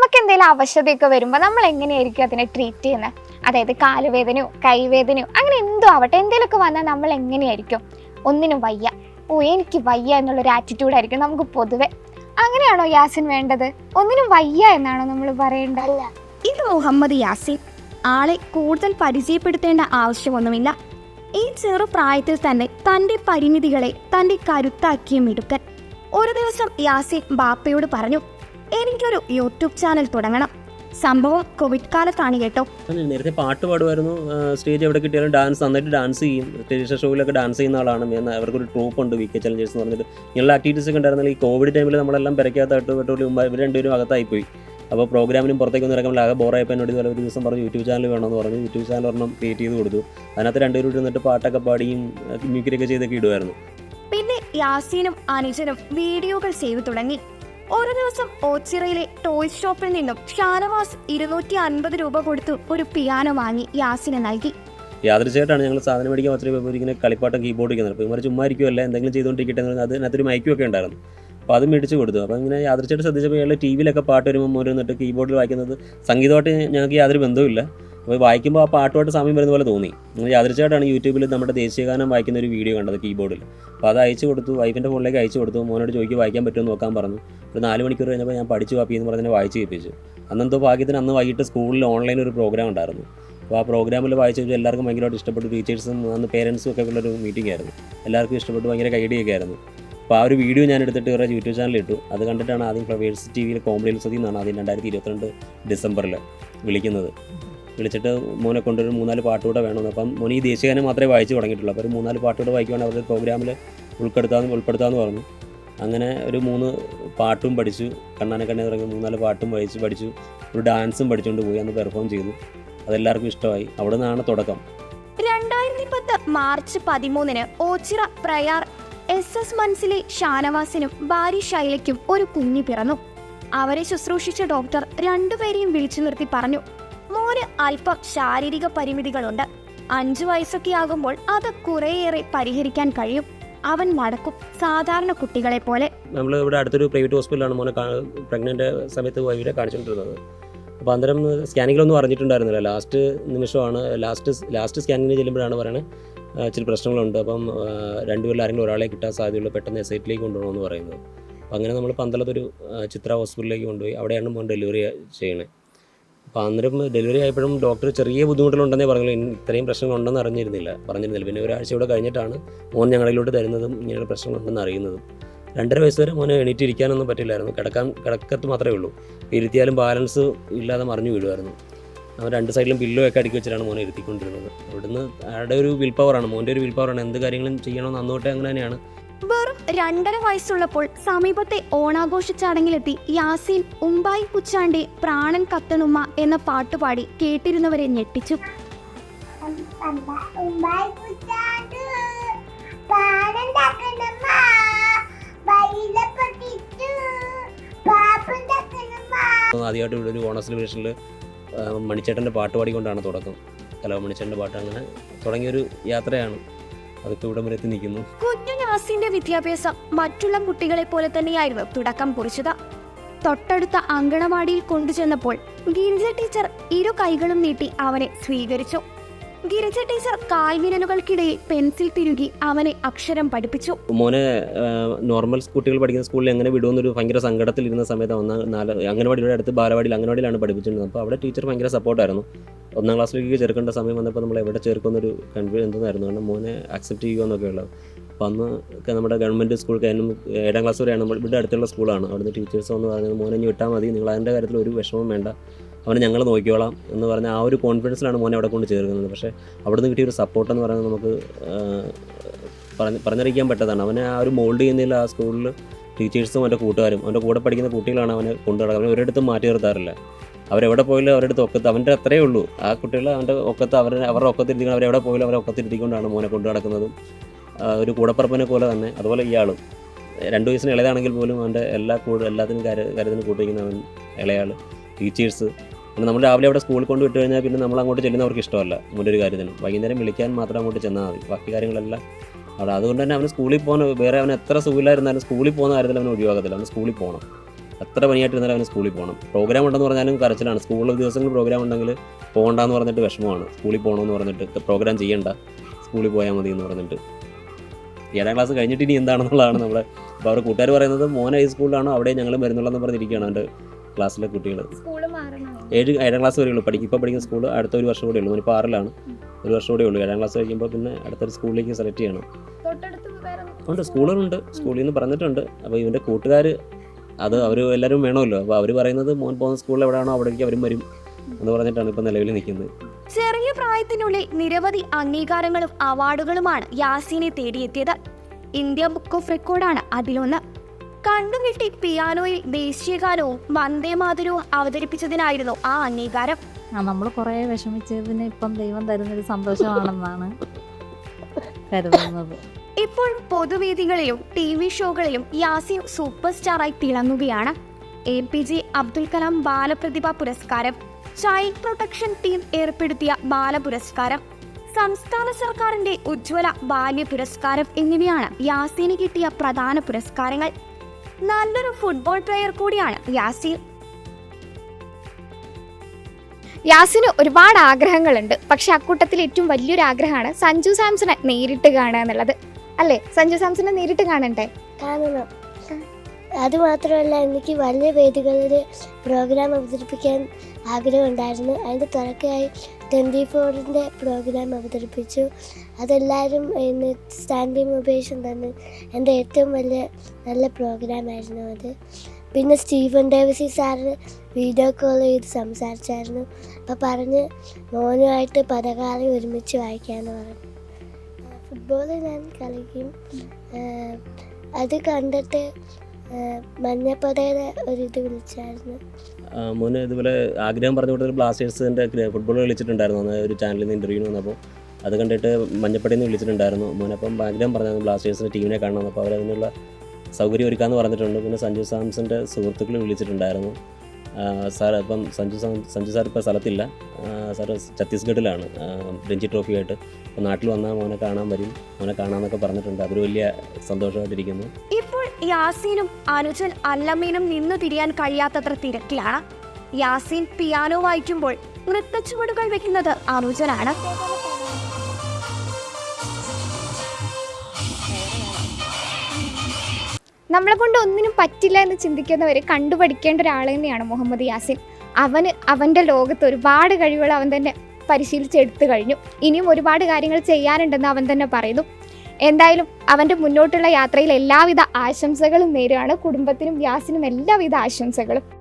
നമുക്ക് എന്തെങ്കിലും അവശതയൊക്കെ വരുമ്പോൾ നമ്മൾ എങ്ങനെയായിരിക്കും അതിനെ ട്രീറ്റ് ചെയ്യുന്നത് അതായത് കാലുവേദനയോ കൈവേദനയോ അങ്ങനെ എന്തോ ആവട്ടെ എന്തെങ്കിലുമൊക്കെ വന്നാൽ നമ്മൾ എങ്ങനെയായിരിക്കും ഒന്നിനും വയ്യ. ഓ എനിക്ക് വയ്യ എന്നുള്ളൊരു ആറ്റിറ്റ്യൂഡ് ആയിരിക്കും നമുക്ക് പൊതുവെ. അങ്ങനെയാണോ യാസിൻ വേണ്ടത്? ഒന്നിനും വയ്യ എന്നാണോ നമ്മൾ പറയേണ്ടത്? ഇത് മുഹമ്മദ് യാസിൻ. ആളെ കൂടുതൽ പരിചയപ്പെടുത്തേണ്ട ആവശ്യമൊന്നുമില്ല. ഈ ചെറു പ്രായത്തിൽ തന്നെ തന്റെ പരിമിതികളെ തന്റെ കരുത്താക്കിയ മിടുക്കൻ. ഒരു ദിവസം യാസിൻ ബാപ്പയോട് പറഞ്ഞു എനിക്കൊരു യൂട്യൂബ് ചാനൽ തുടങ്ങണം. സംഭവം കോവിഡ് കാലത്താണ് കേട്ടോ. നേരത്തെ പാട്ട് പാടുമായിരുന്നു. സ്റ്റേജ് എവിടെ കിട്ടിയാലും ഡാൻസ് നന്നായിട്ട് ഡാൻസ് ചെയ്യും. ടെലിവിഷൻ ഷോയിലൊക്കെ ഡാൻസ് ചെയ്യുന്ന ആളാണ്. അവർക്കൊരു ട്രൂപ്പ് ഉണ്ട് വി കെ ചലഞ്ചേഴ്സ് എന്ന് പറഞ്ഞിട്ട്. ഇങ്ങനെയുള്ള ആക്ടിവിറ്റീസ് ഒക്കെ ഉണ്ടായിരുന്നില്ല ഈ കോവിഡ് ടൈമിൽ നമ്മളെല്ലാം പെരക്കാത്തായിട്ട് പെട്ടോളി മുമ്പ് ഇവർ രണ്ടുപേരും അകത്തായി പോയി അപ്പോൾ പ്രോഗ്രാമിനും പുറത്തേക്കൊന്നും ഇറക്കാൻ ആകെ ബോറായപ്പോൾ എന്നോട് ഇതുപോലെ ഒരു ദിവസം പറഞ്ഞു യൂട്യൂബ് ചാനൽ വേണമെന്ന് പറഞ്ഞു. യൂട്യൂബ് ചാനൽ ഒരെണ്ണം ക്രിയേറ്റ് ചെയ്ത് കൊടുത്തു. അതിനകത്ത് രണ്ടുപേരും ഇരുന്നിട്ട് പാട്ടൊക്കെ പാടിയും മ്യൂക്കിലൊക്കെ ചെയ്തൊക്കെ ഇടുമായിരുന്നു. പിന്നെ യാസീനും അനുജനും വീഡിയോകൾ ചെയ്തു തുടങ്ങി. ഒരു ദിവസം ഓച്ചിറയിലെ ടോയ് ഷോപ്പിൽ നിന്നും ഷാനവാസ് ഇരുന്നൂറ്റി അൻപത് രൂപ കൊടുത്തു ഒരു പിയാനോ വാങ്ങി യാസിന് നൽകി. യാദൃശ്യമായിട്ടാണ് ഞങ്ങൾ സാധനം മേടിക്കാൻ മാത്രമേ ഇപ്പോൾ ഇങ്ങനെ കളിപ്പാട്ടം കീബോർഡ് ഇരിക്കുന്നത് അപ്പോൾ ഇവർ ചുമ്മാ ഇരിക്കുമല്ല എന്തെങ്കിലും ചെയ്തുകൊണ്ടിരിക്കട്ടെ എന്ന് പറഞ്ഞാൽ അതിനകത്തൊരു മൈക്കും ഒക്കെ ഉണ്ടായിരുന്നു. അപ്പോൾ അത് മേടിച്ച് കൊടുത്തു. അപ്പോൾ ഇങ്ങനെ യാദൃശ്യമായിട്ട് ശ്രദ്ധിച്ചപ്പോൾ ഇയാൾ ടി വിയിലൊക്കെ പാട്ട് വരുമ്പോൾ ഓരോന്നിട്ട് കീബോർഡിൽ വായിക്കുന്നത് സംഗീതമായിട്ട് ഞങ്ങൾക്ക് യാതൊരു ബന്ധവുമില്ല. അപ്പോൾ വായിക്കുമ്പോൾ ആ പാട്ടുമായിട്ട് സമയം വരുന്ന പോലെ തോന്നി. യാദൃശ്യമായിട്ടാണ് യൂട്യൂബിൽ നമ്മുടെ ദേശീയഗാനം വായിക്കുന്ന ഒരു വീഡിയോ കണ്ടത് കീബോർഡിൽ. അപ്പോൾ അത് അയച്ചു കൊടുത്തു വൈഫിന്റെ ഫോണിലേക്ക് അയച്ചു കൊടുത്തു മോനോട് ചോദിക്കും വായിക്കാൻ പറ്റുമോ നോക്കാൻ പറഞ്ഞു. ഒരു നാല് മണിക്കൂർ കഴിഞ്ഞപ്പോൾ ഞാൻ പഠിച്ചു വാപ്പി എന്ന് പറഞ്ഞ് വായിച്ചു കേൾപ്പിച്ചു. അന്നെന്തോ ഭാഗ്യത്തിന് അന്ന് വൈകിട്ട് സ്കൂളിൽ ഓൺലൈൻ ഒരു പ്രോഗ്രാം ഉണ്ടായിരുന്നു. അപ്പോൾ ആ പ്രോഗ്രാമിൽ വായിച്ചു കഴിഞ്ഞാൽ എല്ലാവർക്കും ഭയങ്കരമായിട്ട് ഇഷ്ടപ്പെട്ടു. ടീച്ചേഴ്സും അന്ന് പേരൻസും ഒക്കെ ഉള്ളൊരു മീറ്റിംഗ് ആയിരുന്നു. എല്ലാവർക്കും ഇഷ്ടപ്പെട്ടു ഭയങ്കര കൈഡിയൊക്കെ ആയിരുന്നു. അപ്പോൾ ആ ഒരു വീഡിയോ ഞാൻ എടുത്തിട്ട് ഇവരുടെ യൂട്യൂബ് ചാനലിൽ ഇട്ടു. അത് കണ്ടിട്ടാണ് ആദ്യം ഫ്ലവേഴ്സ് ടി വിയിൽ കോമഡി ഉത്സവത്തിൽ എന്നാണ് ആദ്യം രണ്ടായിരത്തി ഇരുപത്തിരണ്ട് ഡിസംബറിൽ വിളിക്കുന്നത്. വിളിച്ചിട്ട് മോനെ കൊണ്ടൊരു മൂന്നാൽ പാട്ടുകൂടെ വേണമെന്ന്. അപ്പം മോനെ ഈ ദേശീയഗാനം മാത്രമേ വായിച്ചു തുടങ്ങിയിട്ടുള്ളൂ. അപ്പോൾ ഒരു മൂന്നാൽ പാട്ടുകൂടെ വായിക്കുവാണെങ്കിൽ അവരുടെ പ്രോഗ്രാമിൽ ഉൾപ്പെടുത്താമെന്ന് ഉൾപ്പെടുത്താമെന്ന് പറഞ്ഞു. അങ്ങനെ ഒരു മൂന്ന് പാട്ടും പഠിച്ചു. കണ്ണാനെ കണ്ണെ തുടങ്ങി മൂന്നാൽ പാട്ടും വായിച്ച് പഠിച്ചു. ഒരു ഡാൻസും പഠിച്ചുകൊണ്ട് പോയി. അന്ന് പെർഫോം ചെയ്തു. അതെല്ലാവർക്കും ഇഷ്ടമായി. അവിടെ നിന്നാണ് തുടക്കം. രണ്ടായിരത്തി പത്ത് മാർച്ച് പതിമൂന്നിന് ഓച്ചിറ പ്രയാർ എസ് എസ് മൻസിലെ ഷാനവാസിനും ഭാര്യ ശൈലയ്ക്കും ഒരു കുഞ്ഞ് പിറന്നു. അവരെ ശുശ്രൂഷിച്ച ഡോക്ടർ രണ്ടുപേരെയും വിളിച്ചു നിർത്തി പറഞ്ഞു. മോന് അല്പം ശാരീരിക പരിമിതികളുണ്ട്. അഞ്ചു വയസ്സൊക്കെ ആകുമ്പോൾ അത് കുറേയേറെ പരിഹരിക്കാൻ കഴിയും. അവൻ മടക്കും സാധാരണ കുട്ടികളെ പോലെ. നമ്മൾ ഇവിടെ അടുത്തൊരു പ്രൈവറ്റ് ഹോസ്പിറ്റലാണ് മോനെ പ്രഗ്നന്റ് സമയത്ത് വൈവിടെ കാണിച്ചുകൊണ്ടിരുന്നത്. അപ്പോൾ അന്നേരം സ്കാനിങ്ങിലൊന്നും അറിഞ്ഞിട്ടുണ്ടായിരുന്നില്ല. ലാസ്റ്റ് നിമിഷമാണ് ലാസ്റ്റ് ലാസ്റ്റ് സ്കാനിങ്ങിന് ചെല്ലുമ്പോഴാണ് പറയണത് ചില പ്രശ്നങ്ങളുണ്ട്. അപ്പം രണ്ടു രണ്ടുപേരിൽ ആരെങ്കിലും ഒരാളെ കിട്ടാൻ സാധ്യതയുള്ളൂ പെട്ടെന്ന് എസ് ഐറ്റിലേക്ക് കൊണ്ടുപോകണമെന്ന് പറയുന്നത്. അങ്ങനെ നമ്മൾ പന്തളത്തൊരു ചിത്ര ഹോസ്പിറ്റലിലേക്ക് കൊണ്ടുപോയി അവിടെയാണ് മോൻ ഡെലിവറി ചെയ്യണേ. അപ്പോൾ അന്നേരം ഡെലിവറി ആയപ്പോഴും ഡോക്ടർ ചെറിയ ബുദ്ധിമുട്ടിലുണ്ടെന്നേ പറഞ്ഞു ഇത്രയും പ്രശ്നങ്ങളുണ്ടെന്ന് അറിഞ്ഞിരുന്നില്ല. പറഞ്ഞിരുന്നില്ല. പിന്നെ ഒരാഴ്ച ഇവിടെ കഴിഞ്ഞിട്ടാണ് മോൻ ഞങ്ങളിലോട്ട് തരുന്നതും ഇങ്ങനെയുള്ള പ്രശ്നങ്ങളുണ്ടെന്ന് അറിയുന്നതും. രണ്ടര വയസ്സ് വരെ മോനെ എണീറ്റ് ഇരിക്കാനൊന്നും പറ്റില്ലായിരുന്നു. കിടക്കാൻ കിടക്കത്ത് മാത്രമേ ഉള്ളൂ. ഇരുത്തിയാലും ബാലൻസ് ഇല്ലാതെ മറിഞ്ഞു വീഴുമായിരുന്നു. അവൻ രണ്ട് സൈഡിലും പില്ലോ ഒക്കെ അടുക്കി വെച്ചിട്ടാണ് മോനെ ഇരുത്തിക്കൊണ്ടിരുന്നത്. അവിടുന്ന് അയാളുടെ ഒരു വിൽ പവറാണ് മോന്റെ ഒരു വിൽ പവറാണ് എന്ത് കാര്യങ്ങളും ചെയ്യണമെന്ന് അന്നോട്ടേ അങ്ങനെ തന്നെയാണ്. വെറും രണ്ടര വയസ്സുള്ളപ്പോൾ സമീപത്തെ ഓണാഘോഷ ചടങ്ങിലെത്തി യാസീൻ ഉമ്പായി പുച്ചാണ്ടി പ്രാണൻ കത്തണുമ്മ എന്ന പാട്ടുപാടി കേട്ടിരുന്നവരെ ഞെട്ടിച്ചു. ആദ്യമായിട്ട് ഇവിടെ ഒരു ഓണ സെലിബ്രേഷനിൽ മണിച്ചേട്ടന്റെ പാട്ട് പാടിക്കൊണ്ടാണ് തുടക്കം. കലാ മണിച്ചേട്ടന്റെ പാട്ട് അങ്ങനെ തുടങ്ങിയൊരു യാത്രയാണ്. അതിപ്പോൾ ഇവിടെ വരെ എത്തി നിൽക്കുന്നു. യാസീന്റെ വിദ്യാഭ്യാസം മറ്റുള്ള കുട്ടികളെ പോലെ തന്നെയായിരുന്നു തുടക്കം കുറിച്ചത്. തൊട്ടടുത്ത അങ്കണവാടിയിൽ കൊണ്ടുചെന്നപ്പോൾ ഗിരിജ ടീച്ചർ ഇരു കൈകളും നീട്ടി അവനെ സ്വീകരിച്ചു. ഗിരിജ ടീച്ചർ കാൽവിരലുകൾക്കിടയിൽ പെൻസിൽ തിരുകി അവനെ അക്ഷരം പഠിപ്പിച്ചു. മോനെ നോർമൽ കുട്ടികൾ പഠിക്കുന്ന സ്കൂളിൽ എങ്ങനെ വിടുമെന്നൊരു ഭയങ്കര സങ്കടത്തിലിരുന്ന സമയത്ത് വന്ന നാല് അംഗനവാടിയുടെ അടുത്ത് ബാലവാടിയിൽ അംഗനവാടിയിലാണ് പഠിപ്പിച്ചിരുന്നത്. അപ്പോൾ അവിടെ ടീച്ചർ ഭയങ്കര സപ്പോർട്ടായിരുന്നു. ഒന്നാം ക്ലാസ്സിലേക്ക് ചേർക്കേണ്ട സമയം വന്നപ്പോൾ നമ്മൾ എവിടെ ചേർക്കുന്നൊരു കൺഫ്യൂഷൻ എന്തായിരുന്നു കാരണം മോനെ അക്സെപ്റ്റ് ചെയ്യുക എന്നൊക്കെ ഉള്ളത് അപ്പോൾ അന്ന് ഒക്കെ നമ്മുടെ ഗവൺമെന്റ് സ്കൂൾ ഏഴാം ക്ലാസ് വരെയാണ് നമ്മൾ ഇവിടെ അടുത്തുള്ള സ്കൂളാണ്. അവിടുന്ന് ടീച്ചേഴ്സ് വന്ന് പറഞ്ഞത് മോനെ വിട്ടാൽ മതി നിങ്ങൾ അതിന്റെ കാര്യത്തിൽ ഒരു വിഷമം വേണ്ട. അവനെ ഞങ്ങൾ നോക്കിക്കോളാം. എന്ന് പറഞ്ഞ ആ ഒരു കോൺഫിഡൻസിലാണ് മോനെ അവിടെ കൊണ്ട് ചേർക്കുന്നത്. പക്ഷേ അവിടുന്ന് കിട്ടിയ ഒരു സപ്പോർട്ട് എന്ന് പറയുന്നത് നമുക്ക് പറഞ്ഞ് പറഞ്ഞറിയിക്കാൻ പറ്റതാണ്. അവനെ ആ ഒരു മോൾഡ് ചെയ്യുന്നതിൽ ആ സ്കൂളിൽ ടീച്ചേഴ്സും അവന്റെ കൂട്ടുകാരും അവന്റെ കൂടെ പഠിക്കുന്ന കുട്ടികളാണ് അവനെ കൊണ്ടു നടക്കുന്നത്. അവനെ ഒരിടത്തും മാറ്റി നിർത്താറില്ല. അവരെവിടെ പോയാലും അവരുടെ അടുത്ത് ഒക്കത്ത് അവന്റെ അത്രയേ ഉള്ളൂ. ആ കുട്ടികൾ അവന്റെ ഒക്കത്ത് അവരുടെ അവരുടെ ഒക്കത്തിരുത്തിക്കണം അവരെവിടെ പോയാലും അവരെ ഒക്കത്തിരുത്തിക്കൊണ്ടാണ് മോനെ കൊണ്ടു നടക്കുന്നതും. ഒരു കൂടപ്പറപ്പിനെ പോലെ തന്നെ അതുപോലെ ഇയാളും. രണ്ട് വയസ്സിന് ഇളയതാണെങ്കിൽ പോലും അവന്റെ എല്ലാ കൂടെ എല്ലാത്തിനും കാര്യ കാര്യത്തിനും കൂട്ടിരിക്കുന്ന അവൻ ഇളയാൾ ടീച്ചേഴ്സ് പിന്നെ നമ്മൾ രാവിലെ അവിടെ സ്കൂളിൽ കൊണ്ട് വിട്ട് കഴിഞ്ഞാൽ പിന്നെ നമ്മൾ അങ്ങോട്ട് ചെല്ലുന്നവർക്ക് ഇഷ്ടമല്ല മുന്നൊരു കാര്യത്തിനും. വൈകുന്നേരം വിളിക്കാൻ മാത്രം അങ്ങോട്ട് ചെന്നാൽ മതി. ബാക്കി കാര്യങ്ങളെല്ലാം അവിടെ. അതുകൊണ്ട് തന്നെ അവന് സ്കൂളിൽ പോകാൻ വേറെ അവൻ എത്ര സുഖമില്ലായിരുന്നാലും സ്കൂളിൽ പോകുന്ന കാര്യത്തിൽ അവന് ഒഴിവാക്കത്തില്ല. അവന് സ്കൂളിൽ പോകണം. എത്ര പണിയായിട്ടിരുന്നാലും അവന് സ്കൂളിൽ പോകണം. പ്രോഗ്രാം ഉണ്ടെന്ന് പറഞ്ഞാലും കരച്ചിലാണ്. സ്കൂളിൽ ദിവസങ്ങൾ പ്രോഗ്രാം ഉണ്ടെങ്കിൽ പോകണ്ടെന്ന് പറഞ്ഞിട്ട് വിഷമമാണ്. സ്കൂളിൽ പോകണമെന്ന് പറഞ്ഞിട്ട് പ്രോഗ്രാം ചെയ്യണ്ട. സ്കൂളിൽ പോയാൽ മതി എന്ന് പറഞ്ഞിട്ട്. ഏഴാം ക്ലാസ് കഴിഞ്ഞിട്ട് ഇനി എന്താണെന്നുള്ളതാണ് നമ്മുടെ അപ്പോൾ അവരുടെ കൂട്ടുകാർ പറയുന്നത് മോൻ ഹൈസ്കൂളിലാണോ അവിടെ ഞങ്ങൾ വരുന്നുള്ളതെന്ന് പറഞ്ഞിരിക്കുകയാണ് എന്റെ ക്ലാസ്സിലെ കുട്ടികൾ ഏഴ് ഏഴാം ക്ലാസ് വരെയുള്ളൂ. പഠിക്കും ഇപ്പോൾ പഠിക്കുന്ന സ്കൂൾ അടുത്ത ഒരു വർഷം കൂടെ ഉള്ളൂ ഇപ്പോൾ ആറിലാണ് ഒരു വർഷം കൂടെ ഉള്ളൂ ഏഴാം ക്ലാസ് കഴിയുമ്പോൾ പിന്നെ അടുത്തൊരു സ്കൂളിലേക്ക് സെലക്ട് ചെയ്യണം. ഉണ്ട്. സ്കൂളുകളുണ്ട്. സ്കൂളിൽ നിന്ന് പറഞ്ഞിട്ടുണ്ട്. അപ്പോൾ ഇവന്റെ കൂട്ടുകാർ അത് അവർ എല്ലാവരും വേണമല്ലോ. അപ്പോൾ അവർ പറയുന്നത് മോൻ പോകുന്ന സ്കൂളിൽ എവിടെയാണോ അവിടേക്ക് അവരും വരും എന്ന് പറഞ്ഞിട്ടാണ് ഇപ്പോൾ നിലവിൽ നിൽക്കുന്നത്. ചെറിയ പ്രായത്തിനുള്ളിൽ നിരവധി അംഗീകാരങ്ങളും അവാർഡുകളുമാണ് യാസീനെ തേടിയെത്തിയത്. ഇന്ത്യ ബുക്ക് ഓഫ് റെക്കോർഡാണ് അതിലൊന്ന്. കണ്ടുകിട്ടി പിയാനോയിൽ ദേശീയഗാനവും വന്ദേമാതരവും അവതരിപ്പിച്ചതിനായിരുന്നു ആ അംഗീകാരം. നമ്മൾ കുറേ വിഷമിച്ചതിന് ഇപ്പം ദൈവം തരുന്നൊരു സന്തോഷമാണെന്നാണ് കരുതുന്നത്. ഇപ്പോൾ പൊതുവേദികളിലും ടി വി ഷോകളിലും യാസിൻ സൂപ്പർ സ്റ്റാറായി തിളങ്ങുകയാണ്. A P J Abdul Kalam ബാലപ്രതിഭ പുരസ്കാരം. ചൈൽഡ് പ്രൊട്ടക്ഷൻ ടീം ഏർപ്പെടുത്തിയ ബാലപുരസ്കാരം സംസ്ഥാന സർക്കാരിന്റെ ഉജ്ജ്വല ബാല്യ പുരസ്കാരം എന്നിവയാണ് യാസീന് കിട്ടിയ പ്രധാന പുരസ്കാരങ്ങൾ. നല്ലൊരു ഫുട്ബോൾ പ്ലെയർ കൂടിയാണ് യാസീൻ. യാസിന് ഒരുപാട് ആഗ്രഹങ്ങളുണ്ട്. പക്ഷെ അക്കൂട്ടത്തിൽ ഏറ്റവും വലിയൊരു ആഗ്രഹമാണ് സഞ്ജു സാംസനെ നേരിട്ട് കാണുക എന്നുള്ളത്. അല്ലേ? സഞ്ജു സാംസനെ നേരിട്ട് കാണണ്ടേ? കാണണം. അത് മാത്രമല്ല എനിക്ക് വലിയ വേദികളിൽ പ്രോഗ്രാം അവതരിപ്പിക്കാൻ ആഗ്രഹമുണ്ടായിരുന്നു. അതിന്റെ തുടക്കമായി ട്വന്റി ഫോറിന്റെ പ്രോഗ്രാം അവതരിപ്പിച്ചു. അതെല്ലാവരും ഇന്ന് സ്റ്റാൻഡിങ് ഒബേഷൻ തന്നെ എന്റെ ഏറ്റവും വലിയ നല്ല പ്രോഗ്രാമായിരുന്നു അത്. പിന്നെ Stephen Devassy sir video call ചെയ്ത് സംസാരിച്ചായിരുന്നു. അപ്പോൾ പറഞ്ഞ് മോനുമായിട്ട് പദകാലം ഒരുമിച്ച് വായിക്കാമെന്ന് പറഞ്ഞു. ഫുട്ബോൾ ഞാൻ കളിക്കും. അത് കണ്ടിട്ട് മഞ്ഞപ്പതയുടെ ഒരിത് വിളിച്ചായിരുന്നു. മോന് ഇതുപോലെ ആഗ്രഹം പറഞ്ഞു കൊടുത്തൊരു ബ്ലാസ്റ്റേഴ്സിന്റെ ഫുട്ബോൾ കളിച്ചിട്ടുണ്ടായിരുന്നു. അന്ന് ഒരു ചാനലിൽ നിന്ന് ഇന്റർവ്യൂ വന്നപ്പോൾ അത് കണ്ടിട്ട് മഞ്ഞപ്പടിയിൽ നിന്ന് വിളിച്ചിട്ടുണ്ടായിരുന്നു മോനപ്പം ആഗ്രഹം പറഞ്ഞായിരുന്നു ബ്ലാസ്റ്റേഴ്സിന്റെ ടീമിനെ കാണണം അപ്പോൾ അവരതിനുള്ള സൗകര്യം ഒരുക്കാമെന്ന് പറഞ്ഞിട്ടുണ്ട്. പിന്നെ സഞ്ജു സാംസന്റെ സുഹൃത്തുക്കൾ വിളിച്ചിട്ടുണ്ടായിരുന്നു. സാർ ഇപ്പം സഞ്ജു സഞ്ജു സാർ ഇപ്പോൾ സ്ഥലത്തില്ല. സാർ ഛത്തീസ്ഗഡിലാണ്. രഞ്ജി ട്രോഫിയായിട്ട്. അപ്പോൾ നാട്ടിൽ വന്നാൽ മോനെ കാണാൻ വരും. മോനെ കാണാമെന്നൊക്കെ പറഞ്ഞിട്ടുണ്ട്. അതൊരു വലിയ സന്തോഷമായിട്ടിരിക്കുന്നു. യാസീനും അനുജൻ അല്ലമ്മീനും നിന്നു തിരിയാൻ കഴിയാത്തത്ര തിരക്കിലാണ്. യാസീൻ പിയാനോ വായിക്കുമ്പോൾ നൃത്തച്ചുവടുകൾ വെക്കുന്നത് അനുജനാണ്. നമ്മളെ കൊണ്ട് ഒന്നിനും പറ്റില്ല എന്ന് ചിന്തിക്കുന്നവർ കണ്ടുപഠിക്കേണ്ട ഒരാൾ തന്നെയാണ് മുഹമ്മദ് യാസിൻ. അവന് അവന്റെ ലോകത്ത് ഒരുപാട് കഴിവുകൾ അവൻ തന്നെ പരിശീലിച്ചെടുത്തു കഴിഞ്ഞു. ഇനിയും ഒരുപാട് കാര്യങ്ങൾ ചെയ്യാനുണ്ടെന്ന് അവൻ തന്നെ പറയുന്നു. എന്തായാലും അവന്റെ മുന്നോട്ടുള്ള യാത്രയിൽ എല്ലാവിധ ആശംസകളും നേരുകയാണ് കുടുംബത്തിനും വ്യാസിനും എല്ലാവിധ ആശംസകളും.